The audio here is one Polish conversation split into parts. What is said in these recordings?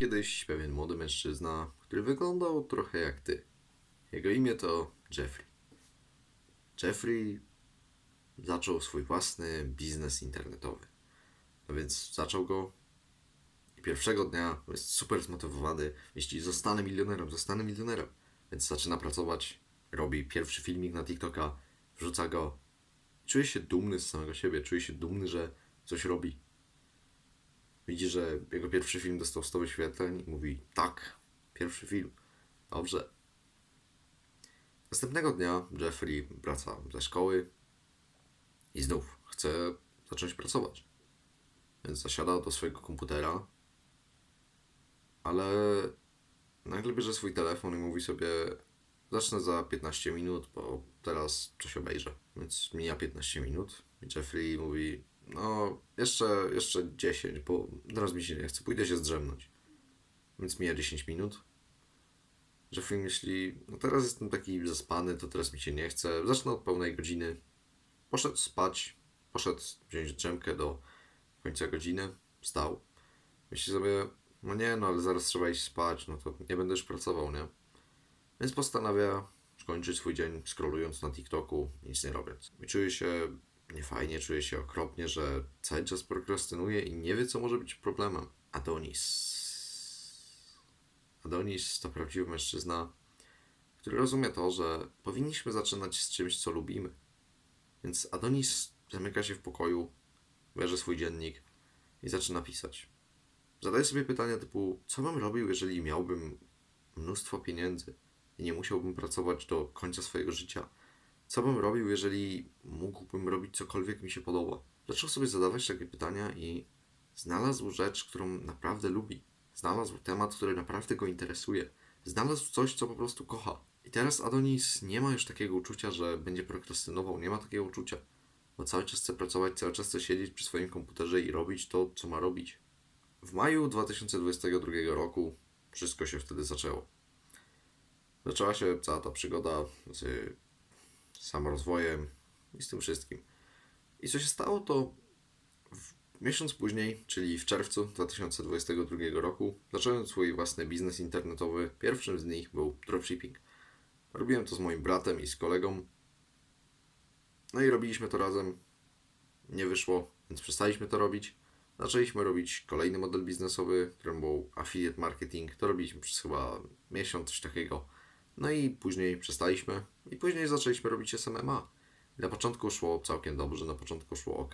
Kiedyś pewien młody mężczyzna, który wyglądał trochę jak ty. Jego imię to Jeffrey. Jeffrey zaczął swój własny biznes internetowy. No więc zaczął go i pierwszego dnia jest super zmotywowany. Myśli, zostanę milionerem, zostanę milionerem. Więc zaczyna pracować, robi pierwszy filmik na TikToka, wrzuca go. Czuje się dumny z samego siebie, czuje się dumny, że coś robi. Widzi, że jego pierwszy film dostał 100 wyświetleń i mówi tak, pierwszy film. Dobrze. Następnego dnia Jeffrey wraca ze szkoły i znów chce zacząć pracować. Więc zasiada do swojego komputera, ale nagle bierze swój telefon i mówi sobie zacznę za 15 minut, bo teraz coś obejrzę. Więc mija 15 minut i Jeffrey mówi no jeszcze, jeszcze 10, bo teraz mi się nie chce, pójdę się zdrzemnąć. Więc mija 10 minut. Jeffrey myśli, no teraz jestem taki zaspany, to teraz mi się nie chce. Zacznę od pełnej godziny. Poszedł spać, poszedł wziąć drzemkę do końca godziny, wstał. Myśli sobie, no nie, no ale zaraz trzeba iść spać, no to nie będę już pracował, nie? Więc postanawia skończyć swój dzień scrollując na TikToku, nic nie robiąc. I czuje się niefajnie, czuje się okropnie, że cały czas prokrastynuje i nie wie, co może być problemem. Adonis. Adonis to prawdziwy mężczyzna, który rozumie to, że powinniśmy zaczynać z czymś, co lubimy. Więc Adonis zamyka się w pokoju, bierze swój dziennik i zaczyna pisać. Zadaje sobie pytania typu, co bym robił, jeżeli miałbym mnóstwo pieniędzy i nie musiałbym pracować do końca swojego życia? Co bym robił, jeżeli mógłbym robić cokolwiek mi się podoba? Zaczął sobie zadawać takie pytania i znalazł rzecz, którą naprawdę lubi. Znalazł temat, który naprawdę go interesuje. Znalazł coś, co po prostu kocha. I teraz Adonis nie ma już takiego uczucia, że będzie prokrastynował. Nie ma takiego uczucia. Bo cały czas chce pracować, cały czas chce siedzieć przy swoim komputerze i robić to, co ma robić. W maju 2022 roku wszystko się wtedy zaczęło. Zaczęła się cała ta przygoda z samorozwojem i z tym wszystkim. I co się stało, to miesiąc później, czyli w czerwcu 2022 roku, zacząłem swój własny biznes internetowy. Pierwszym z nich był dropshipping. Robiłem to z moim bratem i z kolegą. No i robiliśmy to razem. Nie wyszło, więc przestaliśmy to robić. Zaczęliśmy robić kolejny model biznesowy, którym był affiliate marketing. To robiliśmy przez chyba miesiąc, coś takiego. No i później przestaliśmy i później zaczęliśmy robić SMMA. Na początku szło całkiem dobrze, na początku szło ok.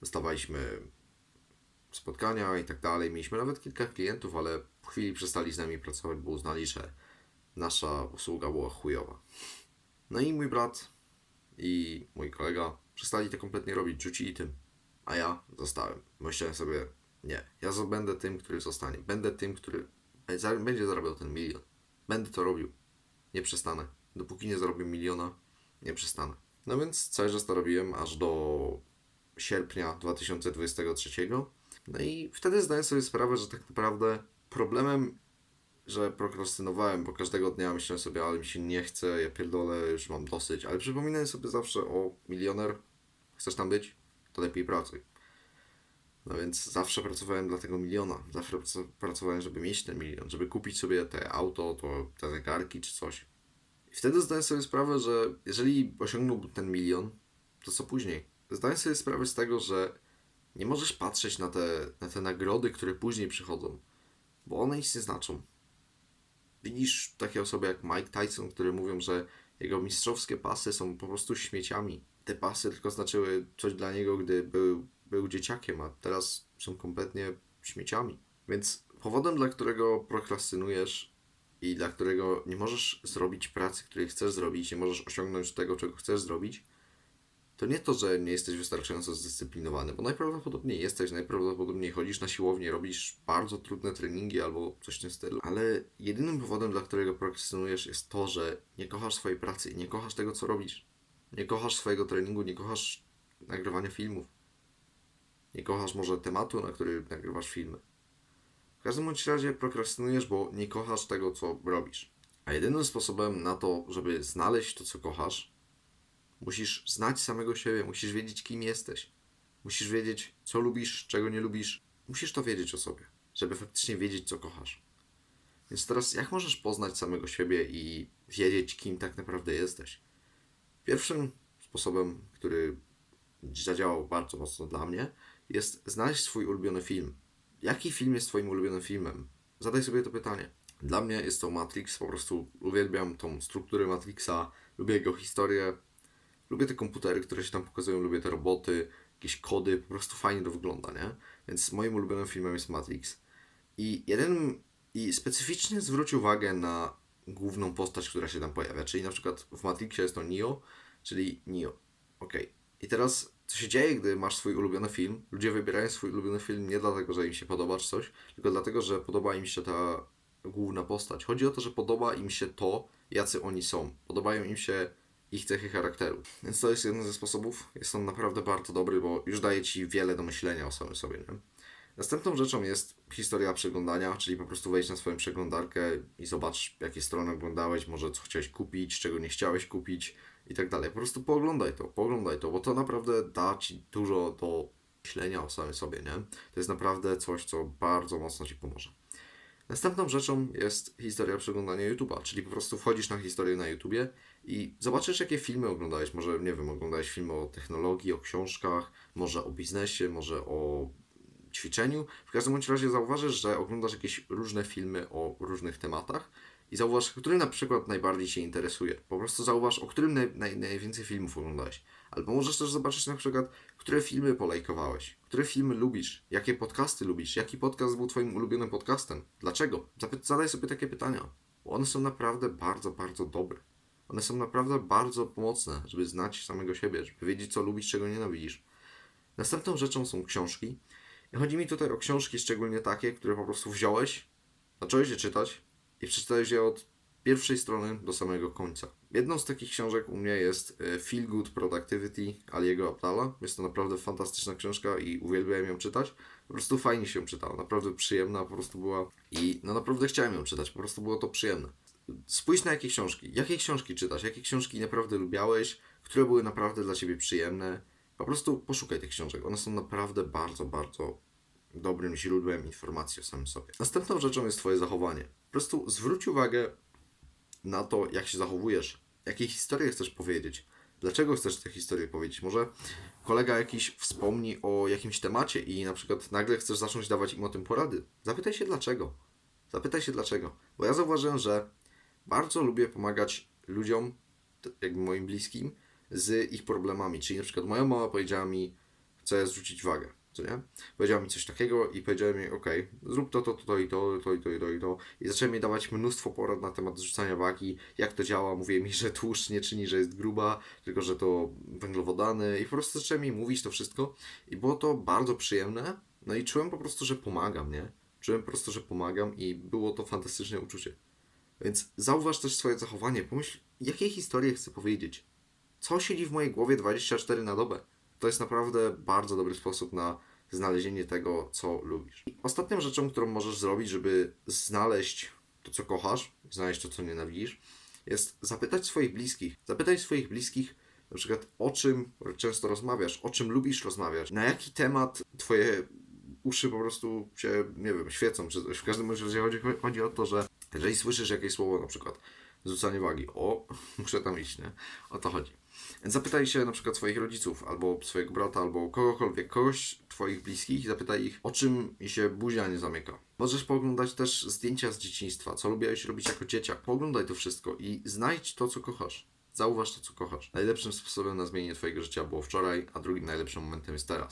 Dostawaliśmy spotkania i tak dalej. Mieliśmy nawet kilka klientów, ale po chwili przestali z nami pracować, bo uznali, że nasza usługa była chujowa. No i mój brat i mój kolega przestali to kompletnie robić, rzucili tym, a ja zostałem. Myślałem sobie, nie, ja będę tym, który zostanie. Będę tym, który będzie zarabiał ten milion. Będę to robił. Nie przestanę. Dopóki nie zarobię miliona, nie przestanę. No więc cały czas to robiłem aż do sierpnia 2023. No i wtedy zdałem sobie sprawę, że tak naprawdę problemem, że prokrastynowałem, bo każdego dnia myślałem sobie, ale mi się nie chce, ja pierdolę, już mam dosyć, ale przypominałem sobie zawsze o milioner, chcesz tam być, to lepiej pracuj. No więc zawsze pracowałem dla tego miliona. Zawsze prac- pracowałem, żeby mieć ten milion, żeby kupić sobie te auto, to, te zegarki czy coś. I wtedy zdałem sobie sprawę, że jeżeli osiągnąłbym ten milion, to co później? Zdałem sobie sprawę z tego, że nie możesz patrzeć na te, na te nagrody, które później przychodzą, bo one nic nie znaczą. Widzisz takie osoby jak Mike Tyson, które mówią, że jego mistrzowskie pasy są po prostu śmieciami. Te pasy tylko znaczyły coś dla niego, gdy był, był dzieciakiem, a teraz są kompletnie śmieciami. Więc powodem, dla którego prokrastynujesz i dla którego nie możesz zrobić pracy, której chcesz zrobić, nie możesz osiągnąć tego, czego chcesz zrobić, to nie to, że nie jesteś wystarczająco zdyscyplinowany, bo najprawdopodobniej jesteś, najprawdopodobniej chodzisz na siłownię, robisz bardzo trudne treningi albo coś w tym stylu, ale jedynym powodem, dla którego prokrastynujesz jest to, że nie kochasz swojej pracy i nie kochasz tego, co robisz. Nie kochasz swojego treningu, nie kochasz nagrywania filmów. Nie kochasz może tematu, na który nagrywasz filmy. W każdym bądź razie prokrastynujesz, bo nie kochasz tego, co robisz. A jedynym sposobem na to, żeby znaleźć to, co kochasz, musisz znać samego siebie, musisz wiedzieć, kim jesteś. Musisz wiedzieć, co lubisz, czego nie lubisz. Musisz to wiedzieć o sobie. żeby faktycznie wiedzieć, co kochasz. Więc teraz, jak możesz poznać samego siebie i wiedzieć, kim tak naprawdę jesteś? Pierwszym sposobem, który zadziałał bardzo mocno dla mnie, jest znaleźć swój ulubiony film. Jaki film jest Twoim ulubionym filmem? Zadaj sobie to pytanie. Dla mnie jest to Matrix, po prostu uwielbiam tą strukturę Matrixa, lubię jego historię, lubię te komputery, które się tam pokazują, lubię te roboty, jakieś kody, po prostu fajnie to wygląda, nie? Więc moim ulubionym filmem jest Matrix. I jeden, i specyficznie zwróć uwagę na główną postać, która się tam pojawia, czyli na przykład w Matrixie jest to Neo, czyli Neo. Okej. I teraz, co się dzieje, gdy masz swój ulubiony film? Ludzie wybierają swój ulubiony film nie dlatego, że im się podoba czy coś, tylko dlatego, że podoba im się ta główna postać. Chodzi o to, że podoba im się to, jacy oni są. Podobają im się ich cechy charakteru. Więc to jest jeden ze sposobów. Jest on naprawdę bardzo dobry, bo już daje ci wiele do myślenia o samym sobie. Nie? Następną rzeczą jest historia przeglądania, czyli po prostu wejdź na swoją przeglądarkę i zobacz, jakie strony oglądałeś, może co chciałeś kupić, czego nie chciałeś kupić i tak dalej. Po prostu pooglądaj to, pooglądaj to, bo to naprawdę da ci dużo do myślenia o samym sobie, nie? To jest naprawdę coś, co bardzo mocno ci pomoże. Następną rzeczą jest historia przeglądania YouTube'a, czyli po prostu wchodzisz na historię na YouTubie i zobaczysz, jakie filmy oglądałeś. Może, nie wiem, oglądałeś filmy o technologii, o książkach, może o biznesie, może o ćwiczeniu. W każdym razie zauważysz, że oglądasz jakieś różne filmy o różnych tematach i zauważ, który na przykład najbardziej Cię interesuje. Po prostu zauważ, o którym naj, naj, najwięcej filmów oglądałeś. Albo możesz też zobaczyć na przykład, które filmy polajkowałeś, które filmy lubisz, jakie podcasty lubisz, jaki podcast był Twoim ulubionym podcastem, dlaczego. Zapy- zadaj sobie takie pytania, bo one są naprawdę bardzo, bardzo dobre. One są naprawdę bardzo pomocne, żeby znać samego siebie, żeby wiedzieć, co lubisz, czego nienawidzisz. Następną rzeczą są książki. I chodzi mi tutaj o książki, szczególnie takie, które po prostu wziąłeś, zacząłeś je czytać i przeczytałeś je od pierwszej strony do samego końca. Jedną z takich książek u mnie jest e, Feel Good Productivity Aliego Abdala. Jest to naprawdę fantastyczna książka i uwielbiałem ją czytać. Po prostu fajnie się ją naprawdę przyjemna po prostu była i no naprawdę chciałem ją czytać, po prostu było to przyjemne. Spójrz na jakie książki, jakie książki czytasz, jakie książki naprawdę lubiałeś, które były naprawdę dla Ciebie przyjemne. Po prostu poszukaj tych książek, one są naprawdę bardzo, bardzo dobrym źródłem informacji o samym sobie. Następną rzeczą jest Twoje zachowanie. Po prostu zwróć uwagę na to, jak się zachowujesz, jakie historie chcesz powiedzieć, dlaczego chcesz te historie powiedzieć. Może kolega jakiś wspomni o jakimś temacie i na przykład nagle chcesz zacząć dawać im o tym porady. Zapytaj się dlaczego. Zapytaj się dlaczego. Bo ja zauważyłem, że bardzo lubię pomagać ludziom, jakby moim bliskim, z ich problemami. Czyli na przykład moja mama powiedziała mi, chcę zrzucić wagę, co nie? Powiedziała mi coś takiego i powiedziałem jej, okej, zrób to, to, to, to i to, to i to i to i to. I zaczęła mi dawać mnóstwo porad na temat zrzucania wagi, jak to działa. Mówię mi, że tłuszcz nie czyni, że jest gruba, tylko że to węglowodany i po prostu zaczęła mi mówić to wszystko i było to bardzo przyjemne. No i czułem po prostu, że pomagam, nie? Czułem po prostu, że pomagam i było to fantastyczne uczucie. Więc zauważ też swoje zachowanie. Pomyśl, jakie historie chcę powiedzieć. Co siedzi w mojej głowie 24 na dobę? To jest naprawdę bardzo dobry sposób na znalezienie tego, co lubisz. Ostatnią rzeczą, którą możesz zrobić, żeby znaleźć to, co kochasz, znaleźć to, co nienawidzisz, jest zapytać swoich bliskich. Zapytaj swoich bliskich, na przykład o czym często rozmawiasz, o czym lubisz rozmawiać, na jaki temat twoje uszy po prostu się, nie wiem, świecą czy coś. W każdym razie chodzi, chodzi o to, że jeżeli słyszysz jakieś słowo, na przykład zrzucanie wagi, o, muszę tam iść, nie? O to chodzi. Zapytaj się na przykład swoich rodziców, albo swojego brata, albo kogokolwiek, kogoś twoich bliskich i zapytaj ich, o czym się buzia nie zamyka. Możesz pooglądać też zdjęcia z dzieciństwa, co lubiłeś robić jako dzieciak. Pooglądaj to wszystko i znajdź to, co kochasz. Zauważ to, co kochasz. Najlepszym sposobem na zmienienie twojego życia było wczoraj, a drugim najlepszym momentem jest teraz.